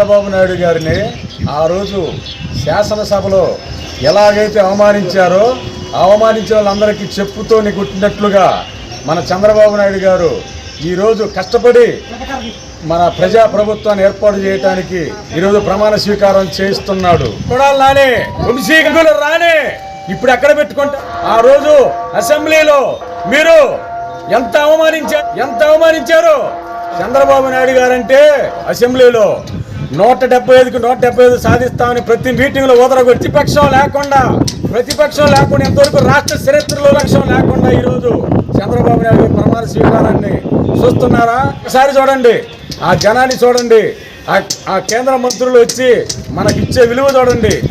చంద్రబాబు నాయుడు గారిని ఆ రోజు శాసనసభలో ఎలాగైతే అవమానించారో అవమానించిన వాళ్ళందరికీ చెప్పుతోని కొట్టినట్లుగా మన చంద్రబాబు నాయుడు గారు ఈరోజు కష్టపడి మన ప్రజా ప్రభుత్వాన్ని ఏర్పాటు చేయడానికి ఈరోజు ప్రమాణ స్వీకారం చేస్తున్నాడు వంశీకులు రానే. ఇప్పుడు ఎక్కడ పెట్టుకుంటా? ఆ రోజు అసెంబ్లీలో మీరు ఎంత అవమానించారు ఎంత అవమానించారు? చంద్రబాబు నాయుడు గారంటే అసెంబ్లీలో నూట డెబ్బై ఐదుకి నూట డెబ్బై ఐదు సాధిస్తామని ప్రతి మీటింగ్లో ఊదరగొట్టి ప్రతిపక్షం లేకుండా ప్రతిపక్షం లేకుండా ఎంతవరకు రాష్ట్ర చరిత్రలో లక్ష్యం లేకుండా ఈరోజు చంద్రబాబు నాయుడు ప్రమాణ స్వీకారాన్ని చూస్తున్నారా? ఒకసారి చూడండి. ఆ జనాన్ని చూడండి. ఆ- ఆ కేంద్ర మంత్రులు వచ్చి మనకిచ్చే విలువ చూడండి.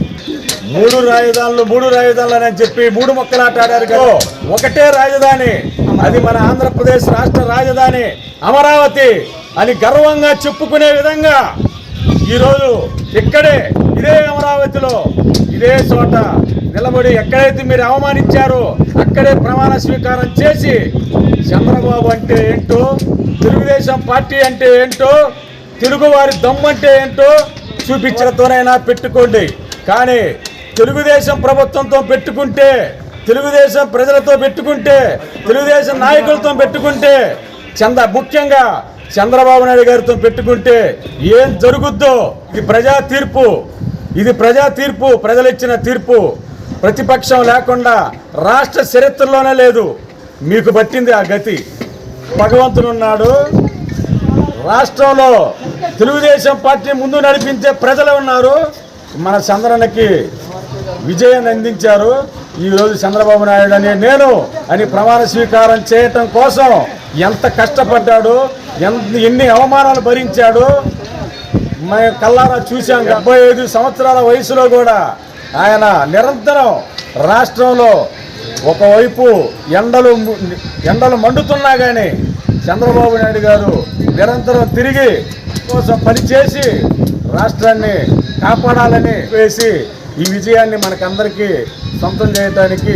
మూడు రాజధానులు మూడు రాజధానులు అని చెప్పి మూడు మొక్కలు ఆటాడారు కదా. ఒకటే రాజధాని. అది మన ఆంధ్రప్రదేశ్ రాష్ట్ర రాజధాని. అమరావతి అని గర్వంగా చెప్పుకునే విధంగా ఈరోజు ఇక్కడే ఇదే అమరావతిలో ఇదే చోట నిలబడి ఎక్కడైతే మీరు అవమానించారో అక్కడే ప్రమాణ స్వీకారం చేసి చంద్రబాబు అంటే ఏంటో తెలుగుదేశం పార్టీ అంటే ఏంటో తెలుగువారి దమ్మంటే ఏంటో చూపించడంతోనైనా పెట్టుకోండి. కానీ తెలుగుదేశం ప్రభుత్వంతో పెట్టుకుంటే తెలుగుదేశం ప్రజలతో పెట్టుకుంటే తెలుగుదేశం నాయకులతో పెట్టుకుంటే చంద ముఖ్యంగా చంద్రబాబు నాయుడు గారితో పెట్టుకుంటే ఏం జరుగుద్దో ఇది ప్రజా తీర్పు. ఇది ప్రజా తీర్పు ప్రజలు ఇచ్చిన తీర్పు. ప్రతిపక్షం లేకుండా రాష్ట్ర చరిత్రలోనే లేదు. మీకు పట్టింది ఆ గతి. భగవంతుడున్నాడు రాష్ట్రంలో తెలుగుదేశం పార్టీ ముందు నడిపించే ప్రజలు ఉన్నారు. మన చంద్రన్నకి విజయాన్ని అందించారు. ఈరోజు చంద్రబాబు నాయుడు అనే నేను అని ప్రమాణ స్వీకారం చేయటం కోసం ఎంత కష్టపడ్డాడో ఎంత ఎన్ని అవమానాలు భరించాడు మేము కల్లారా చూసాం డెబ్బై ఐదు సంవత్సరాల వయసులో కూడా ఆయన నిరంతరం రాష్ట్రంలో ఒకవైపు ఎండలు ఎండలు మండుతున్నా కానీ చంద్రబాబు నాయుడు గారు నిరంతరం తిరిగి కోసం పనిచేసి రాష్ట్రాన్ని కాపాడాలని వేసి ఈ విజయాన్ని మనకందరికీ సొంతం చేయడానికి